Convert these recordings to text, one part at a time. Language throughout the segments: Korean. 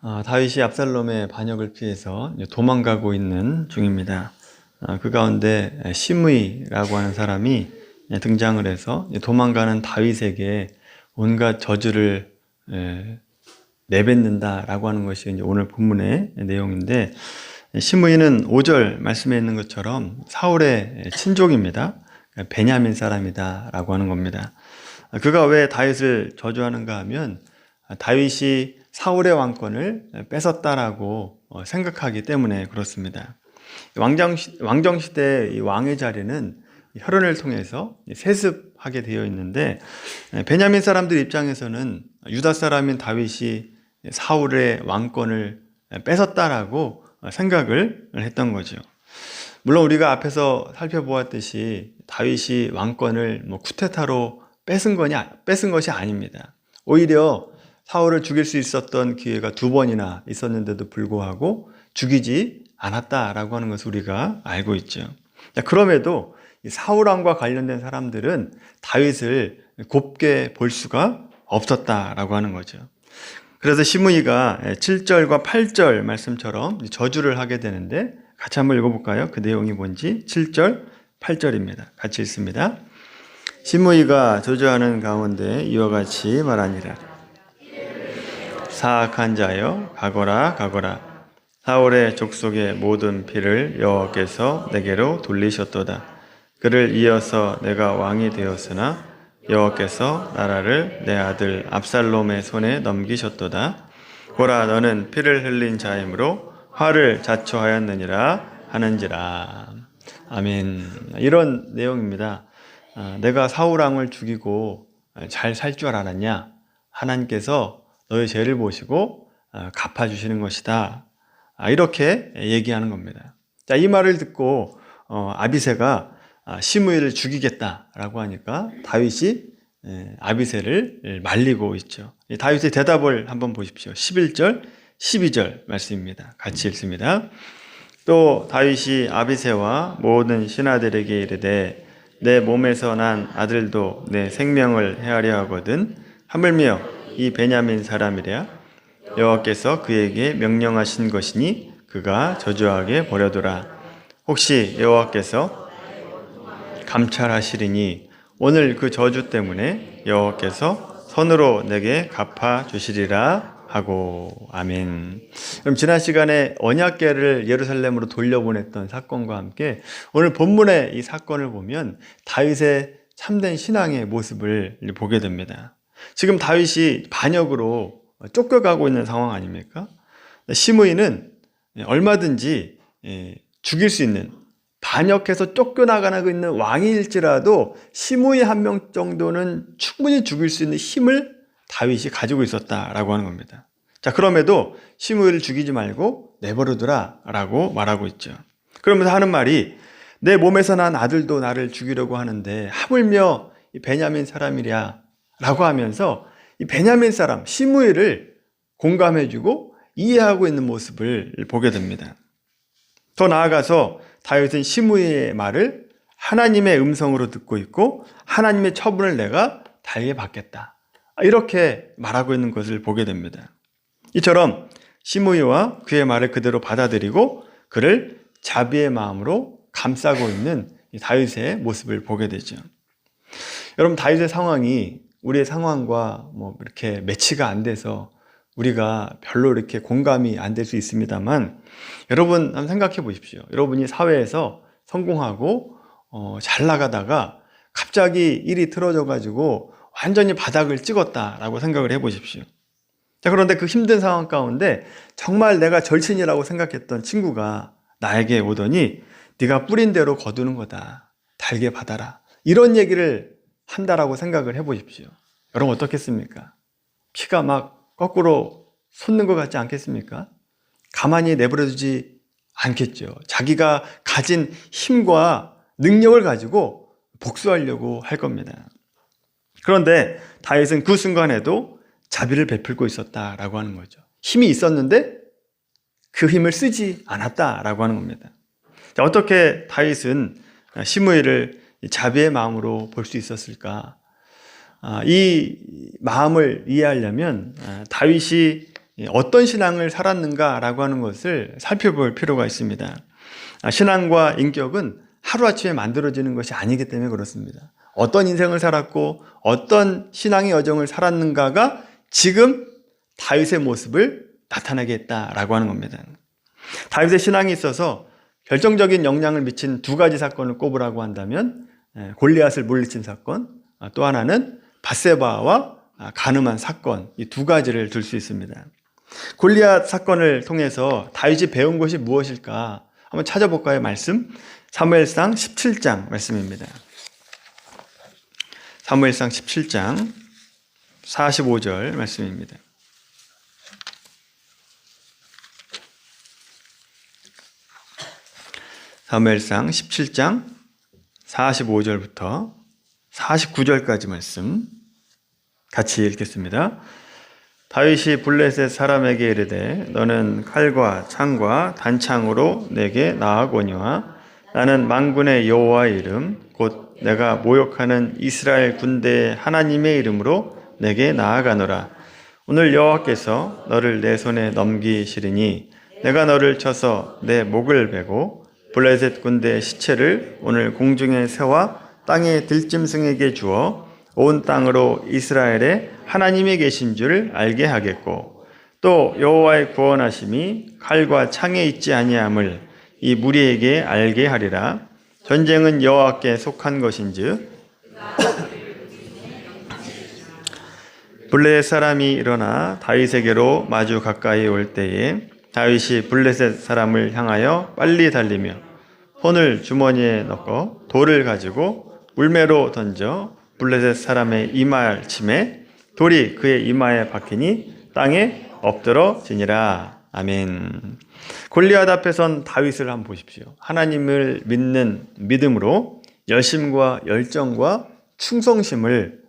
아, 다윗이 압살롬의 반역을 피해서 도망가고 있는 중입니다. 아, 그 가운데 시므이라고 하는 사람이 등장을 해서 도망가는 다윗에게 온갖 저주를 에, 내뱉는다라고 하는 것이 오늘 본문의 내용인데 시므이는 5절 말씀에 있는 것처럼 사울의 친족입니다. 베냐민 사람이다라고 하는 겁니다. 그가 왜 다윗을 저주하는가 하면 다윗이 사울의 왕권을 뺏었다라고 생각하기 때문에 그렇습니다. 왕정, 시대 이 왕의 자리는 혈연을 통해서 세습하게 되어 있는데 베냐민 사람들 입장에서는 유다 사람인 다윗이 사울의 왕권을 뺏었다라고 생각을 했던 거죠. 물론 우리가 앞에서 살펴보았듯이 다윗이 왕권을 뭐 쿠데타로 뺏은 거냐 뺏은 것이 아닙니다. 오히려 사울을 죽일 수 있었던 기회가 두 번이나 있었는데도 불구하고 죽이지 않았다라고 하는 것을 우리가 알고 있죠. 그럼에도 사울 왕과 관련된 사람들은 다윗을 곱게 볼 수가 없었다라고 하는 거죠. 그래서 시므이가 7절과 8절 말씀처럼 저주를 하게 되는데 같이 한번 읽어볼까요? 그 내용이 뭔지 7절, 8절입니다. 같이 읽습니다. 시므이가 저주하는 가운데 이와 같이 말하니라. 사악한 자여 가거라 가거라 사울의 족속의 모든 피를 여호와께서 내게로 돌리셨도다. 그를 이어서 내가 왕이 되었으나 여호와께서 나라를 내 아들 압살롬의 손에 넘기셨도다. 보라 너는 피를 흘린 자이므로 화를 자초하였느니라 하는지라. 아멘. 이런 내용입니다. 아, 내가 사울 왕을 죽이고 잘 살 줄 알았냐? 하나님께서 너의 죄를 보시고 아, 갚아주시는 것이다. 아, 이렇게 얘기하는 겁니다. 자, 이 말을 듣고 어, 아비세가 시므이를 죽이겠다라고 하니까 다윗이 아비세를 말리고 있죠. 다윗의 대답을 한번 보십시오. 11절, 12절 말씀입니다. 같이 읽습니다. 또 다윗이 아비세와 모든 신하들에게 이르되 내 몸에서 난 아들도 내 생명을 헤아려 하거든 하물며 이 베냐민 사람이랴 여호와께서 그에게 명령하신 것이니 그가 저주하게 버려두라 혹시 여호와께서 감찰하시리니 오늘 그 저주 때문에 여호와께서 선으로 내게 갚아 주시리라 하고 아멘. 그럼 지난 시간에 언약궤를 예루살렘으로 돌려보냈던 사건과 함께 오늘 본문의 이 사건을 보면 다윗의 참된 신앙의 모습을 보게 됩니다. 지금 다윗이 반역으로 쫓겨가고 있는 상황 아닙니까? 시므이는 얼마든지 죽일 수 있는 반역해서 쫓겨나가고 있는 왕일지라도 시므이 한 명 정도는 충분히 죽일 수 있는 힘을 다윗이 가지고 있었다라고 하는 겁니다. 자, 그럼에도 시므이를 죽이지 말고 내버려두라라고 말하고 있죠. 그러면서 하는 말이 내 몸에서 난 아들도 나를 죽이려고 하는데 하물며 이 베냐민 사람이랴 라고 하면서 이 베냐민 사람 시므이를 공감해주고 이해하고 있는 모습을 보게 됩니다. 더 나아가서 다윗은 시므이의 말을 하나님의 음성으로 듣고 있고 하나님의 처분을 내가 달게 받겠다. 이렇게 말하고 있는 것을 보게 됩니다. 이처럼 시므이와 그의 말을 그대로 받아들이고 그를 자비의 마음으로 감싸고 있는 다윗의 모습을 보게 되죠. 여러분 다윗의 상황이 우리의 상황과 뭐 이렇게 매치가 안 돼서 우리가 별로 이렇게 공감이 안 될 수 있습니다만 여러분 한번 생각해 보십시오. 여러분이 사회에서 성공하고 어, 잘 나가다가 갑자기 일이 틀어져 가지고 완전히 바닥을 찍었다라고 생각을 해 보십시오. 자, 그런데 그 힘든 상황 가운데 정말 내가 절친이라고 생각했던 친구가 나에게 오더니 네가 뿌린 대로 거두는 거다. 달게 받아라. 이런 얘기를 한다라고 생각을 해 보십시오. 여러분 어떻겠습니까? 피가 막 거꾸로 솟는 것 같지 않겠습니까? 가만히 내버려두지 않겠죠. 자기가 가진 힘과 능력을 가지고 복수하려고 할 겁니다. 그런데 다윗은 그 순간에도 자비를 베풀고 있었다라고 하는 거죠. 힘이 있었는데 그 힘을 쓰지 않았다라고 하는 겁니다. 자, 어떻게 다윗은 시므이를 자비의 마음으로 볼 수 있었을까? 아, 이 마음을 이해하려면 아, 다윗이 어떤 신앙을 살았는가라고 하는 것을 살펴볼 필요가 있습니다. 아, 신앙과 인격은 하루아침에 만들어지는 것이 아니기 때문에 그렇습니다. 어떤 인생을 살았고 어떤 신앙의 여정을 살았는가가 지금 다윗의 모습을 나타나게 했다라고 하는 겁니다. 다윗의 신앙이 있어서 결정적인 영향을 미친 두 가지 사건을 꼽으라고 한다면 예, 골리앗을 물리친 사건, 아, 또 하나는 바세바와 아, 가늠한 사건 이 두 가지를 들수 있습니다. 골리앗 사건을 통해서 다윗이 배운 것이 무엇일까? 한번 찾아볼까요? 말씀 사무엘상 17장 말씀입니다. 사무엘상 17장 45절 말씀입니다. 사무엘상 17장 45절부터 49절까지 말씀 같이 읽겠습니다. 다윗이 블레셋 사람에게 이르되 너는 칼과 창과 단창으로 내게 나아오니와 나는 만군의 여호와의 이름 곧 내가 모욕하는 이스라엘 군대의 하나님의 이름으로 내게 나아가노라 오늘 여호와께서 너를 내 손에 넘기시리니 내가 너를 쳐서 내 목을 베고 블레셋 군대의 시체를 오늘 공중의 새와 땅의 들짐승에게 주어 온 땅으로 이스라엘의 하나님이 계신 줄 알게 하겠고 또 여호와의 구원하심이 칼과 창에 있지 아니함을 이 무리에게 알게 하리라. 전쟁은 여호와께 속한 것인즉. 블레셋 사람이 일어나 다윗에게로 마주 가까이 올 때에 다윗이 블레셋 사람을 향하여 빨리 달리며 손을 주머니에 넣고 돌을 가지고 물매로 던져 블레셋 사람의 이마에 침에 돌이 그의 이마에 박히니 땅에 엎드러지니라. 아멘. 골리앗 앞에 선 다윗을 한번 보십시오. 하나님을 믿는 믿음으로 열심과 열정과 충성심을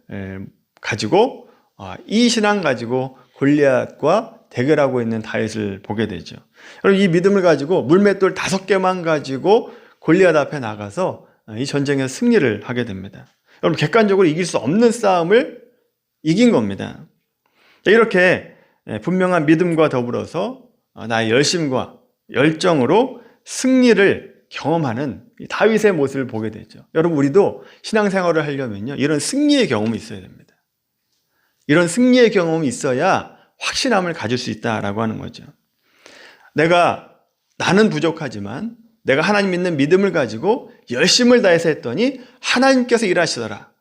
가지고 아, 이 신앙 가지고 골리앗과 대결하고 있는 다윗을 보게 되죠. 여러분 이 믿음을 가지고 물맷돌 다섯 개만 가지고 골리앗 앞에 나가서 이 전쟁에 승리를 하게 됩니다. 여러분 객관적으로 이길 수 없는 싸움을 이긴 겁니다. 이렇게 분명한 믿음과 더불어서 나의 열심과 열정으로 승리를 경험하는 다윗의 모습을 보게 되죠. 여러분 우리도 신앙생활을 하려면요 이런 승리의 경험이 있어야 됩니다. 이런 승리의 경험이 있어야 확신함을 가질 수 있다라고 하는 거죠. 내가 나는 부족하지만 내가 하나님 믿는 믿음을 가지고 열심을 다해서 했더니 하나님께서 일하시더라.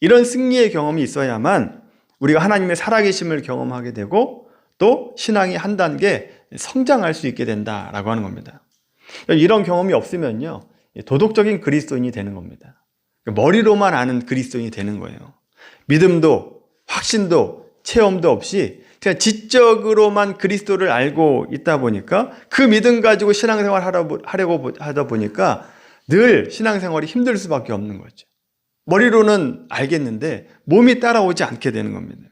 이런 승리의 경험이 있어야만 우리가 하나님의 살아계심을 경험하게 되고 또 신앙이 한 단계 성장할 수 있게 된다라고 하는 겁니다. 이런 경험이 없으면요. 도덕적인 그리스도인이 되는 겁니다. 머리로만 아는 그리스도인이 되는 거예요. 믿음도 확신도 체험도 없이 그냥 지적으로만 그리스도를 알고 있다 보니까 그 믿음 가지고 신앙생활 하려고 하다 보니까 늘 신앙생활이 힘들 수밖에 없는 거죠. 머리로는 알겠는데 몸이 따라오지 않게 되는 겁니다.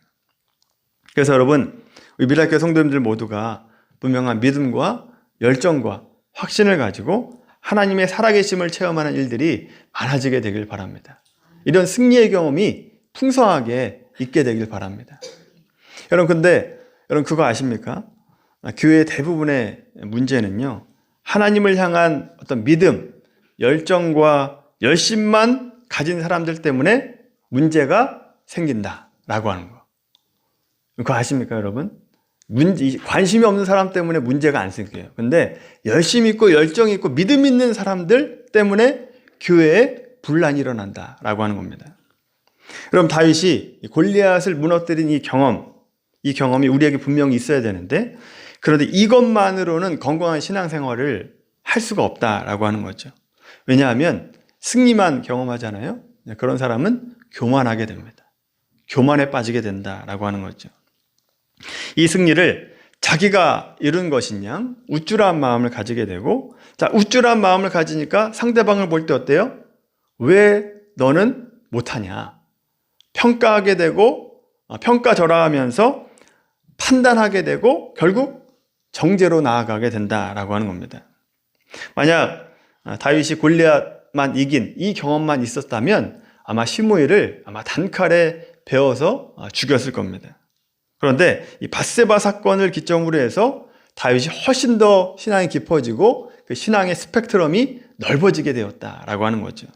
그래서 여러분, 우리 미라교 성도님들 모두가 분명한 믿음과 열정과 확신을 가지고 하나님의 살아계심을 체험하는 일들이 많아지게 되길 바랍니다. 이런 승리의 경험이 풍성하게 있게 되길 바랍니다. 여러분, 근데 여러분 그거 아십니까? 교회의 대부분의 문제는요, 하나님을 향한 어떤 믿음, 열정과 열심만 가진 사람들 때문에 문제가 생긴다라고 하는 거. 그거 아십니까, 여러분? 문제, 관심이 없는 사람 때문에 문제가 안 생겨요. 근데 열심 있고 열정 있고 믿음 있는 사람들 때문에 교회에 분란이 일어난다라고 하는 겁니다. 그럼 다윗이 골리앗을 무너뜨린 이 경험, 이 경험이 우리에게 분명히 있어야 되는데 그런데 이것만으로는 건강한 신앙생활을 할 수가 없다라고 하는 거죠. 왜냐하면 승리만 경험하잖아요. 네, 그런 사람은 교만하게 됩니다. 교만에 빠지게 된다라고 하는 거죠. 이 승리를 자기가 이룬 것이냐 우쭐한 마음을 가지게 되고 자 우쭐한 마음을 가지니까 상대방을 볼 때 어때요? 왜 너는 못하냐 평가하게 되고 어, 평가절하하면서 판단하게 되고 결국 정죄로 나아가게 된다라고 하는 겁니다. 만약 아, 다윗이 골리앗만 이긴 이 경험만 있었다면 아마 시므이를 아마 단칼에 베어서 아, 죽였을 겁니다. 그런데 이 바세바 사건을 기점으로 해서 다윗이 훨씬 더 신앙이 깊어지고 그 신앙의 스펙트럼이 넓어지게 되었다라고 하는 거죠.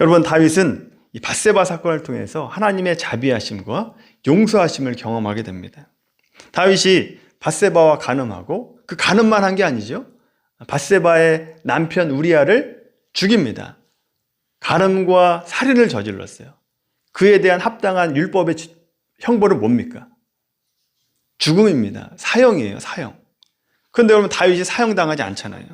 여러분 다윗은 이 바세바 사건을 통해서 하나님의 자비하심과 용서하심을 경험하게 됩니다. 다윗이 바세바와 간음하고 그 간음만 한 게 아니죠. 바세바의 남편 우리아를 죽입니다. 간음과 살인을 저질렀어요. 그에 대한 합당한 율법의 형벌은 뭡니까? 죽음입니다. 사형이에요, 사형. 그런데 여러분 다윗이 사형당하지 않잖아요.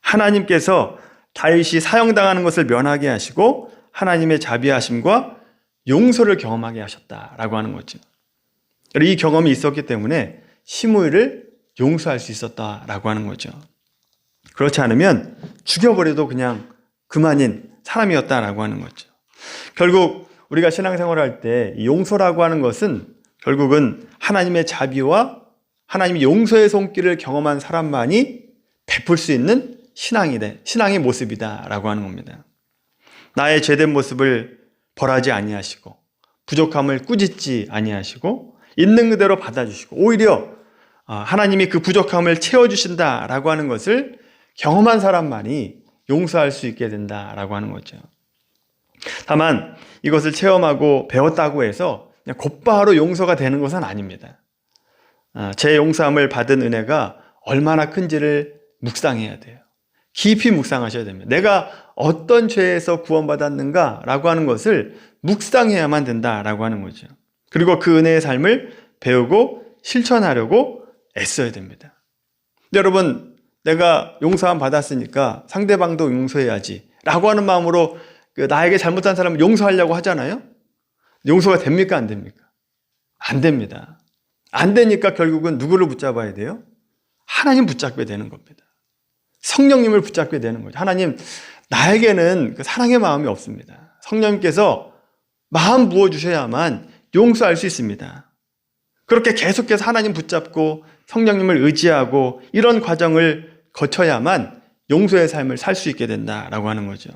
하나님께서 다윗이 사형당하는 것을 면하게 하시고 하나님의 자비하심과 용서를 경험하게 하셨다라고 하는 거죠. 이 경험이 있었기 때문에 시므이를 용서할 수 있었다라고 하는 거죠. 그렇지 않으면 죽여버려도 그냥 그만인 사람이었다라고 하는 거죠. 결국 우리가 신앙생활을 할 때 용서라고 하는 것은 결국은 하나님의 자비와 하나님의 용서의 손길을 경험한 사람만이 베풀 수 있는 신앙이 돼 신앙의 모습이다라고 하는 겁니다. 나의 죄된 모습을 벌하지 아니하시고 부족함을 꾸짖지 아니하시고 있는 그대로 받아주시고 오히려 아, 하나님이 그 부족함을 채워주신다라고 하는 것을 경험한 사람만이 용서할 수 있게 된다라고 하는 거죠. 다만 이것을 체험하고 배웠다고 해서 그냥 곧바로 용서가 되는 것은 아닙니다. 아, 제 용서함을 받은 은혜가 얼마나 큰지를 묵상해야 돼요. 깊이 묵상하셔야 됩니다. 내가 어떤 죄에서 구원받았는가라고 하는 것을 묵상해야만 된다라고 하는 거죠. 그리고 그 은혜의 삶을 배우고 실천하려고 애써야 됩니다. 여러분, 내가 용서함 받았으니까 상대방도 용서해야지 라고 하는 마음으로 그 나에게 잘못한 사람을 용서하려고 하잖아요? 용서가 됩니까? 안 됩니까? 안 됩니다. 안 되니까 결국은 누구를 붙잡아야 돼요? 하나님 붙잡게 되는 겁니다. 성령님을 붙잡게 되는 거죠. 하나님, 나에게는 그 사랑의 마음이 없습니다. 성령님께서 마음 부어주셔야만 용서할 수 있습니다. 그렇게 계속해서 하나님 붙잡고 성령님을 의지하고 이런 과정을 거쳐야만 용서의 삶을 살 수 있게 된다라고 하는 거죠.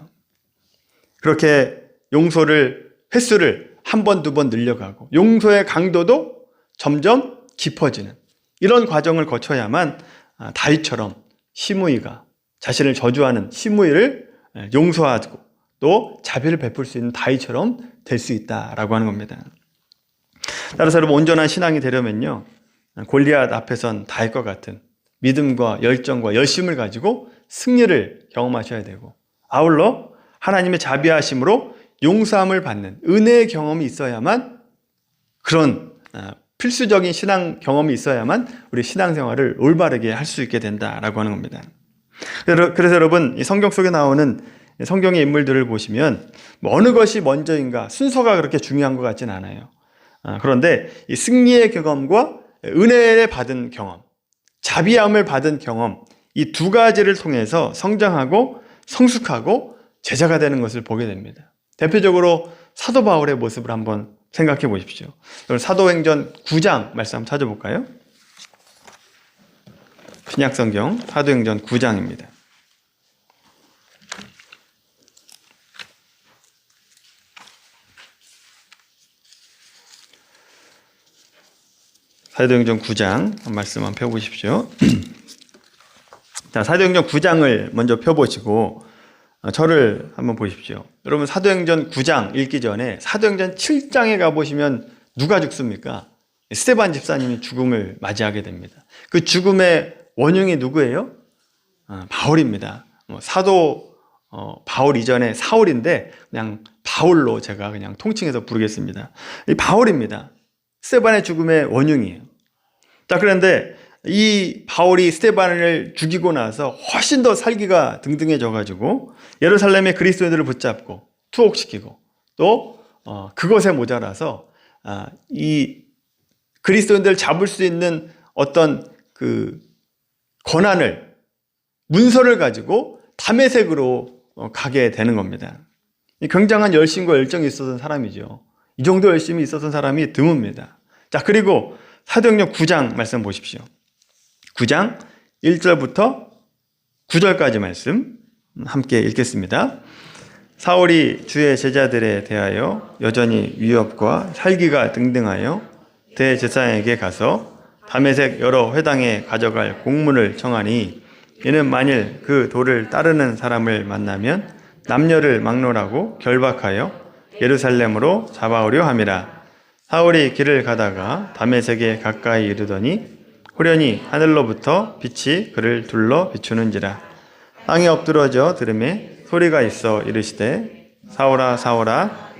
그렇게 용서를 횟수를 한 번, 두 번 늘려가고 용서의 강도도 점점 깊어지는 이런 과정을 거쳐야만 아, 다윗처럼 시므이가 자신을 저주하는 시므이를 용서하고 또 자비를 베풀 수 있는 다윗처럼 될 수 있다라고 하는 겁니다. 따라서 여러분 온전한 신앙이 되려면요 골리앗 앞에선 다윗과 같은 믿음과 열정과 열심을 가지고 승리를 경험하셔야 되고 아울러 하나님의 자비하심으로 용서함을 받는 은혜의 경험이 있어야만 그런 아, 필수적인 신앙 경험이 있어야만 우리 신앙생활을 올바르게 할 수 있게 된다라고 하는 겁니다. 그래서 여러분 성경 속에 나오는 성경의 인물들을 보시면 뭐 어느 것이 먼저인가 순서가 그렇게 중요한 것 같진 않아요. 아, 그런데 이 승리의 경험과 은혜를 받은 경험, 자비함을 받은 경험 이 두 가지를 통해서 성장하고 성숙하고 제자가 되는 것을 보게 됩니다. 대표적으로 사도 바울의 모습을 한번 생각해 보십시오. 사도행전 9장 말씀 한번 찾아볼까요? 신약성경 사도행전 9장입니다. 사도행전 9장 말씀 한번 펴보십시오. 자, 사도행전 9장을 먼저 펴보시고 어, 저를 한번 보십시오. 여러분 사도행전 9장 읽기 전에 사도행전 7장에 가보시면 누가 죽습니까? 스테반 집사님이 죽음을 맞이하게 됩니다. 그 죽음의 원흉이 누구예요? 아, 바울입니다. 뭐 사도 어, 바울 이전에 사울인데 그냥 바울로 제가 그냥 통칭해서 부르겠습니다. 이 바울입니다. 스테반의 죽음의 원흉이에요. 자 그런데 이 바울이 스테반을 죽이고 나서 훨씬 더 살기가 등등해져 가지고 예루살렘의 그리스도인들을 붙잡고 투옥시키고 또 어, 그것에 모자라서 아, 이 그리스도인들을 잡을 수 있는 어떤 그 권한을 문서를 가지고 담에색으로 어, 가게 되는 겁니다. 굉장한 열심과 열정이 있었던 사람이죠. 이 정도 열심이 있었던 사람이 드뭅니다. 자 그리고 사도행전 9장 말씀 보십시오. 9장 1절부터 9절까지 말씀 함께 읽겠습니다. 사울이 주의 제자들에 대하여 여전히 위협과 살기가 등등하여 대제사장에게 가서 담에색 여러 회당에 가져갈 공문을 청하니 이는 만일 그 도를 따르는 사람을 만나면 남녀를 막론하고 결박하여 예루살렘으로 잡아오려 함이라 사울이 길을 가다가 담에색에 가까이 이르더니 호련히 하늘로부터 빛이 그를 둘러 비추는지라. 땅에 엎드러져 들음에 소리가 있어 이르시되 사오라 사오라.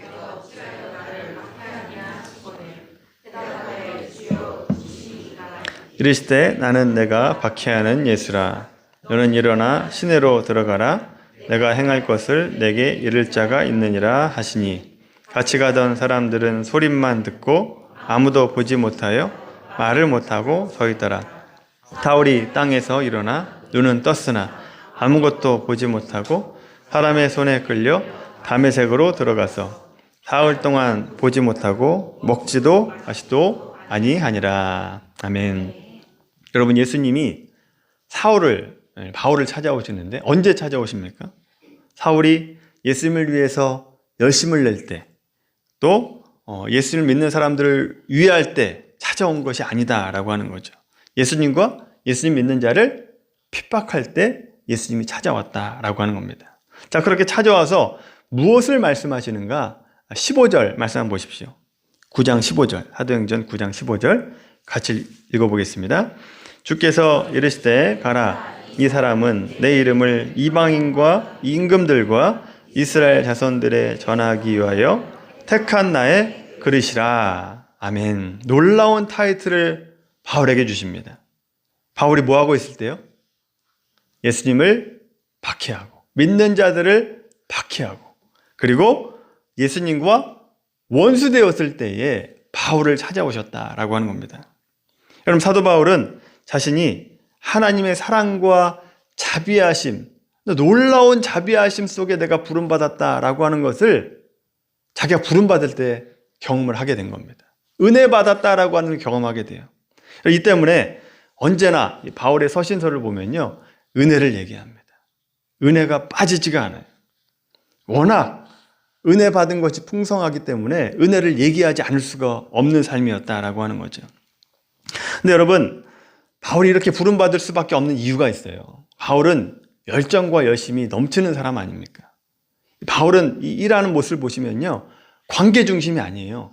이르시되 나는 내가 박해하는 예수라. 너는 일어나 시내로 들어가라. 내가 행할 것을 내게 이를 자가 있느니라 하시니. 같이 가던 사람들은 소리만 듣고 아무도 보지 못하여 말을 못하고 서 있더라 다울이 땅에서 일어나 눈은 떴으나 아무것도 보지 못하고 사람의 손에 끌려 담의색으로 들어가서 사흘 동안 보지 못하고 먹지도 마시도 아니하니라 아멘. 여러분 예수님이 사울을 바울을 찾아오시는데 언제 찾아오십니까? 사울이 예수님을 위해서 열심을 낼 때, 또 어, 예수님을 믿는 사람들을 위할 때 찾아온 것이 아니다라고 하는 거죠. 예수님과 예수님 믿는 자를 핍박할 때 예수님이 찾아왔다라고 하는 겁니다. 자, 그렇게 찾아와서 무엇을 말씀하시는가? 15절 말씀 한번 보십시오. 9장 15절, 사도행전 9장 15절 같이 읽어보겠습니다. 주께서 이르시되 가라 이 사람은 내 이름을 이방인과 임금들과 이스라엘 자손들에 전하기 위하여 택한 나의 그릇이라. 아멘. 놀라운 타이틀을 바울에게 주십니다. 바울이 뭐 하고 있을 때요? 예수님을 박해하고 믿는 자들을 박해하고 그리고 예수님과 원수되었을 때에 바울을 찾아오셨다라고 하는 겁니다. 여러분 사도 바울은 자신이 하나님의 사랑과 자비하심, 놀라운 자비하심 속에 내가 부름받았다라고 하는 것을 자기가 부름받을 때 경험을 하게 된 겁니다. 은혜 받았다라고 하는 걸 경험하게 돼요. 이 때문에 언제나 바울의 서신서를 보면요. 은혜를 얘기합니다. 은혜가 빠지지가 않아요. 워낙 은혜 받은 것이 풍성하기 때문에 은혜를 얘기하지 않을 수가 없는 삶이었다라고 하는 거죠. 근데 여러분, 바울이 이렇게 부름받을 수밖에 없는 이유가 있어요. 바울은 열정과 열심이 넘치는 사람 아닙니까? 바울은 이 일하는 모습을 보시면요. 관계 중심이 아니에요.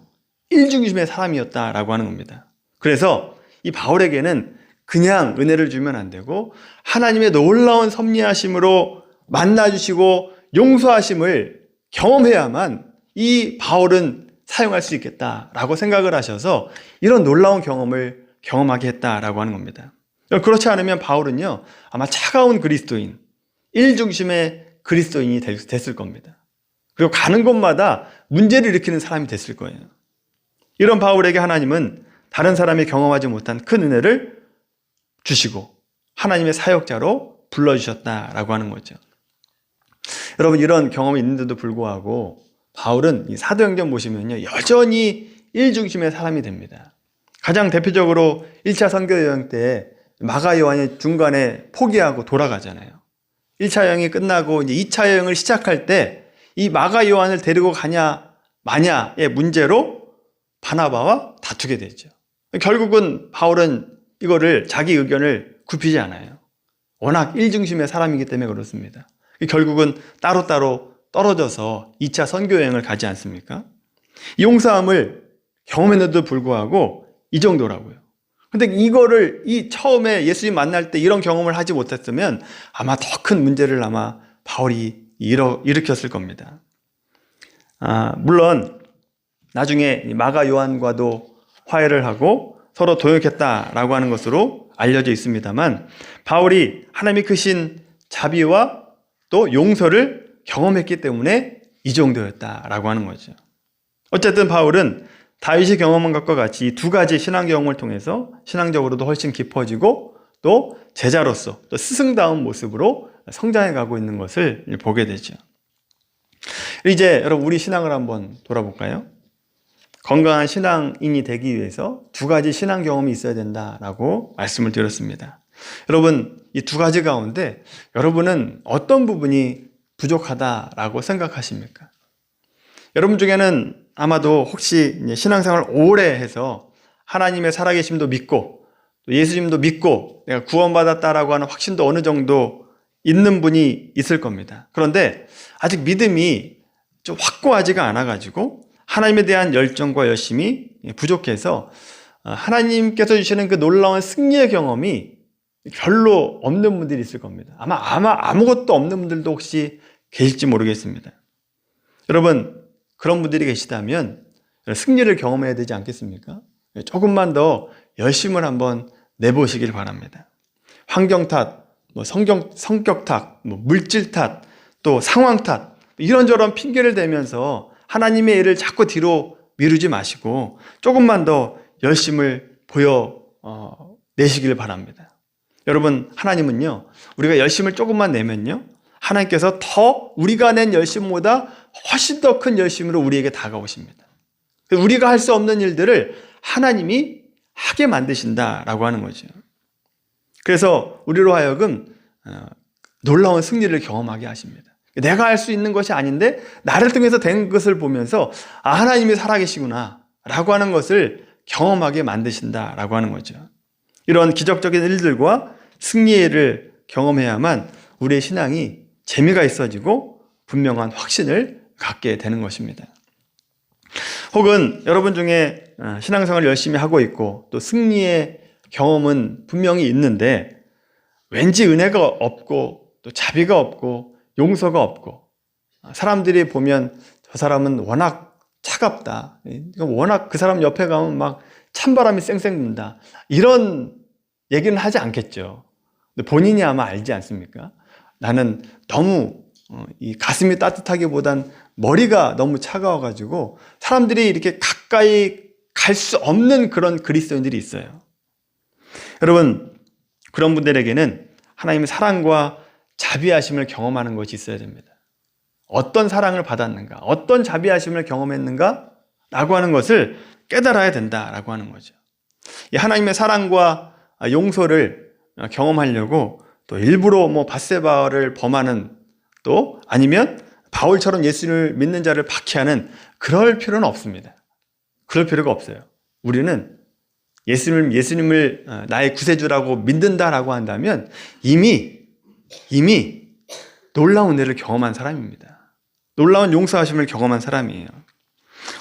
일 중심의 사람이었다라고 하는 겁니다. 그래서 이 바울에게는 그냥 은혜를 주면 안 되고 하나님의 놀라운 섭리하심으로 만나주시고 용서하심을 경험해야만 이 바울은 사용할 수 있겠다라고 생각을 하셔서 이런 놀라운 경험을 경험하게 했다라고 하는 겁니다. 그렇지 않으면 바울은요 아마 차가운 그리스도인, 일 중심의 그리스도인이 됐을 겁니다. 그리고 가는 곳마다 문제를 일으키는 사람이 됐을 거예요. 이런 바울에게 하나님은 다른 사람이 경험하지 못한 큰 은혜를 주시고 하나님의 사역자로 불러주셨다라고 하는 거죠. 여러분 이런 경험이 있는데도 불구하고 바울은 사도행전 보시면요 여전히 일중심의 사람이 됩니다. 가장 대표적으로 1차 선교 여행 때 마가 요한이 중간에 포기하고 돌아가잖아요. 1차 여행이 끝나고 이제 2차 여행을 시작할 때 이 마가 요한을 데리고 가냐 마냐의 문제로 바나바와 다투게 되죠. 결국은 바울은 이거를 자기 의견을 굽히지 않아요. 워낙 일중심의 사람이기 때문에 그렇습니다. 결국은 따로따로 떨어져서 2차 선교 여행을 가지 않습니까? 용서함을 경험했는데도 불구하고 이 정도라고요. 근데 이거를 이 처음에 예수님 만날 때 이런 경험을 하지 못했으면 아마 더 큰 문제를 아마 바울이 일으켰을 겁니다. 아, 물론 나중에 마가 요한과도 화해를 하고 서로 도역했다라고 하는 것으로 알려져 있습니다만 바울이 하나님이 크신 자비와 또 용서를 경험했기 때문에 이 정도였다라고 하는 거죠. 어쨌든 바울은 다윗이 경험한 것과 같이 두 가지 신앙 경험을 통해서 신앙적으로도 훨씬 깊어지고 또 제자로서 또 스승다운 모습으로 성장해 가고 있는 것을 보게 되죠. 이제 여러분 우리 신앙을 한번 돌아볼까요? 건강한 신앙인이 되기 위해서 두 가지 신앙 경험이 있어야 된다라고 말씀을 드렸습니다. 여러분 이 두 가지 가운데 여러분은 어떤 부분이 부족하다라고 생각하십니까? 여러분 중에는 아마도 혹시 신앙생활 오래 해서 하나님의 살아계심도 믿고 또 예수님도 믿고 내가 구원받았다라고 하는 확신도 어느 정도 있는 분이 있을 겁니다. 그런데 아직 믿음이 좀 확고하지가 않아가지고 하나님에 대한 열정과 열심이 부족해서 어, 하나님께서 주시는 그 놀라운 승리의 경험이 별로 없는 분들이 있을 겁니다. 아마 아마 아무것도 없는 분들도 혹시 계실지 모르겠습니다. 여러분 그런 분들이 계시다면 승리를 경험해야 되지 않겠습니까? 조금만 더 열심을 한번 내보시길 바랍니다. 환경 탓, 뭐 성경, 성격 탓, 뭐 물질 탓, 또 상황 탓, 이런저런 핑계를 대면서 하나님의 일을 자꾸 뒤로 미루지 마시고 조금만 더 열심을 보여 어, 내시길 바랍니다. 여러분, 하나님은요, 우리가 열심을 조금만 내면요, 하나님께서 더 우리가 낸 열심보다 훨씬 더 큰 열심으로 우리에게 다가오십니다. 우리가 할 수 없는 일들을 하나님이 하게 만드신다라고 하는 거죠. 그래서 우리로 하여금 어, 놀라운 승리를 경험하게 하십니다. 내가 할 수 있는 것이 아닌데 나를 통해서 된 것을 보면서 아 하나님이 살아계시구나 라고 하는 것을 경험하게 만드신다 라고 하는 거죠. 이런 기적적인 일들과 승리의 일을 경험해야만 우리의 신앙이 재미가 있어지고 분명한 확신을 갖게 되는 것입니다. 혹은 여러분 중에 어, 신앙생활을 열심히 하고 있고 또 승리의 경험은 분명히 있는데 왠지 은혜가 없고 또 자비가 없고 용서가 없고 사람들이 보면 저 사람은 워낙 차갑다. 워낙 그 사람 옆에 가면 막 찬바람이 쌩쌩 분다. 이런 얘기는 하지 않겠죠. 근데 본인이 아마 알지 않습니까? 나는 너무 어, 이 가슴이 따뜻하기보단 머리가 너무 차가워가지고 사람들이 이렇게 가까이 갈 수 없는 그런 그리스도인들이 있어요. 여러분, 그런 분들에게는 하나님의 사랑과 자비하심을 경험하는 것이 있어야 됩니다. 어떤 사랑을 받았는가, 어떤 자비하심을 경험했는가, 라고 하는 것을 깨달아야 된다 라고 하는 거죠. 이 하나님의 사랑과 용서를 경험하려고 또 일부러 뭐 바세바를 범하는 또 아니면 바울처럼 예수를 믿는 자를 박해하는 그럴 필요는 없습니다. 그럴 필요가 없어요. 우리는 예수님을, 예수님을 어, 나의 구세주라고 믿는다라고 한다면 이미, 이미 놀라운 은혜를 경험한 사람입니다. 놀라운 용서하심을 경험한 사람이에요.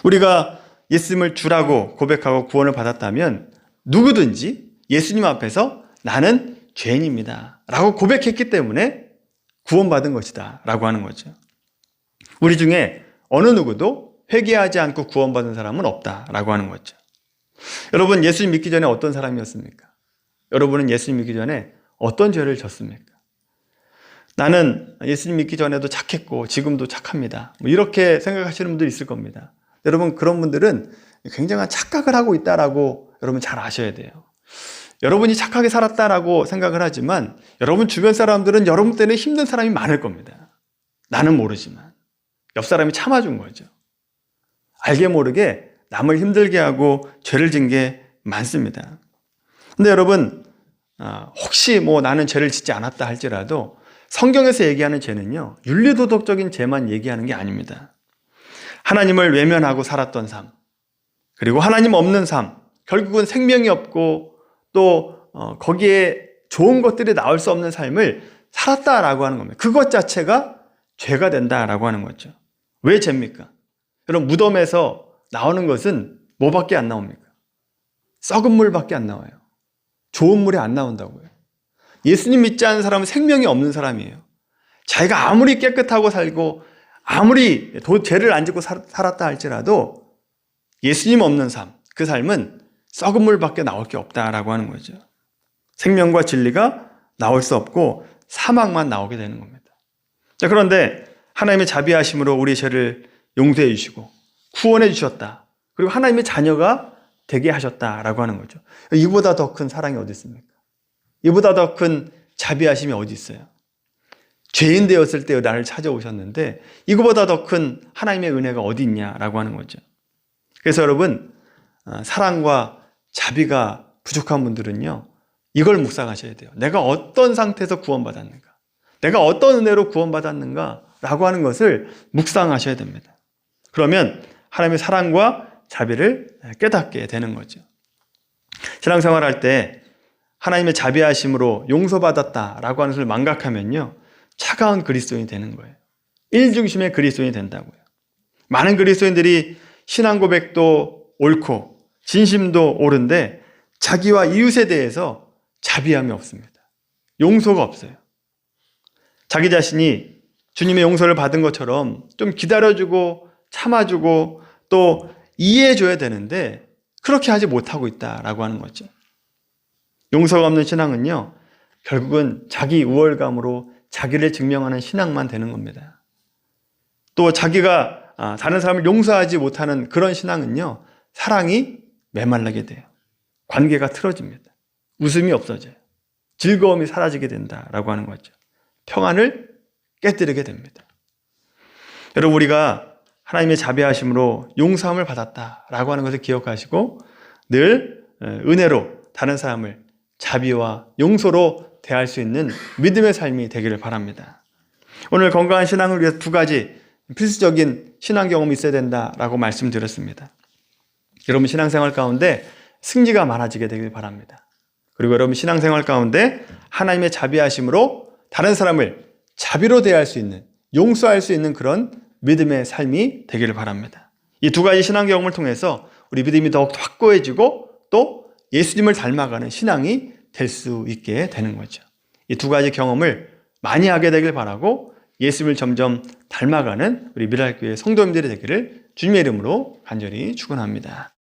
우리가 예수님을 주라고 고백하고 구원을 받았다면 누구든지 예수님 앞에서 나는 죄인입니다. 라고 고백했기 때문에 구원받은 것이다. 라고 하는 거죠. 우리 중에 어느 누구도 회개하지 않고 구원받은 사람은 없다 라고 하는 거죠. 여러분 예수님 믿기 전에 어떤 사람이었습니까? 여러분은 예수님 믿기 전에 어떤 죄를 졌습니까? 나는 예수님 믿기 전에도 착했고 지금도 착합니다. 뭐 이렇게 생각하시는 분들이 있을 겁니다. 여러분 그런 분들은 굉장한 착각을 하고 있다라고 여러분 잘 아셔야 돼요. 여러분이 착하게 살았다라고 생각을 하지만 여러분 주변 사람들은 여러분 때문에 힘든 사람이 많을 겁니다. 나는 모르지만. 옆 사람이 참아준 거죠. 알게 모르게 남을 힘들게 하고 죄를 진 게 많습니다. 근데 여러분, 아, 혹시 뭐 나는 죄를 짓지 않았다 할지라도 성경에서 얘기하는 죄는요, 윤리도덕적인 죄만 얘기하는 게 아닙니다. 하나님을 외면하고 살았던 삶, 그리고 하나님 없는 삶, 결국은 생명이 없고 또 어, 거기에 좋은 것들이 나올 수 없는 삶을 살았다라고 하는 겁니다. 그것 자체가 죄가 된다라고 하는 거죠. 왜 죄입니까? 여러분 무덤에서 나오는 것은 뭐밖에 안 나옵니까? 썩은 물밖에 안 나와요. 좋은 물이 안 나온다고요. 예수님 믿지 않는 사람은 생명이 없는 사람이에요. 자기가 아무리 깨끗하고 살고 아무리 도, 죄를 안 짓고 살, 살았다 할지라도 예수님 없는 삶, 그 삶은 썩은 물밖에 나올 게 없다라고 하는 거죠. 생명과 진리가 나올 수 없고 사망만 나오게 되는 겁니다. 자, 그런데 하나님의 자비하심으로 우리 죄를 용서해 주시고 구원해 주셨다. 그리고 하나님의 자녀가 되게 하셨다라고 하는 거죠. 이보다 더 큰 사랑이 어디 있습니까? 이보다 더 큰 자비하심이 어디 있어요? 죄인 되었을 때 나를 찾아오셨는데 이거보다 더 큰 하나님의 은혜가 어디 있냐라고 하는 거죠. 그래서 여러분 어, 사랑과 자비가 부족한 분들은요 이걸 묵상하셔야 돼요. 내가 어떤 상태에서 구원받았는가? 내가 어떤 은혜로 구원받았는가? 라고 하는 것을 묵상하셔야 됩니다. 그러면 하나님의 사랑과 자비를 깨닫게 되는 거죠. 신앙생활 할 때 하나님의 자비하심으로 용서받았다라고 하는 것을 망각하면요. 차가운 그리스도인이 되는 거예요. 일중심의 그리스도인이 된다고요. 많은 그리스도인들이 신앙 고백도 옳고 진심도 옳은데 자기와 이웃에 대해서 자비함이 없습니다. 용서가 없어요. 자기 자신이 주님의 용서를 받은 것처럼 좀 기다려주고 참아주고 또 이해해줘야 되는데 그렇게 하지 못하고 있다라고 하는 거죠. 용서가 없는 신앙은요, 결국은 자기 우월감으로 자기를 증명하는 신앙만 되는 겁니다. 또 자기가 아, 다른 사람을 용서하지 못하는 그런 신앙은요, 사랑이 메말라게 돼요. 관계가 틀어집니다. 웃음이 없어져요. 즐거움이 사라지게 된다라고 하는 거죠. 평안을 깨뜨리게 됩니다. 여러분 우리가 하나님의 자비하심으로 용서함을 받았다라고 하는 것을 기억하시고 늘 은혜로 다른 사람을 자비와 용서로 대할 수 있는 믿음의 삶이 되기를 바랍니다. 오늘 건강한 신앙을 위해서 두 가지 필수적인 신앙 경험이 있어야 된다라고 말씀드렸습니다. 여러분 신앙생활 가운데 승리가 많아지게 되길 바랍니다. 그리고 여러분 신앙생활 가운데 하나님의 자비하심으로 다른 사람을 자비로 대할 수 있는 용서할 수 있는 그런 믿음의 삶이 되기를 바랍니다. 이 두 가지 신앙 경험을 통해서 우리 믿음이 더욱 확고해지고 또 예수님을 닮아가는 신앙이 될 수 있게 되는 거죠. 이 두 가지 경험을 많이 하게 되길 바라고 예수님을 점점 닮아가는 우리 미랄교회 성도님들이 되기를 주님의 이름으로 간절히 축원합니다.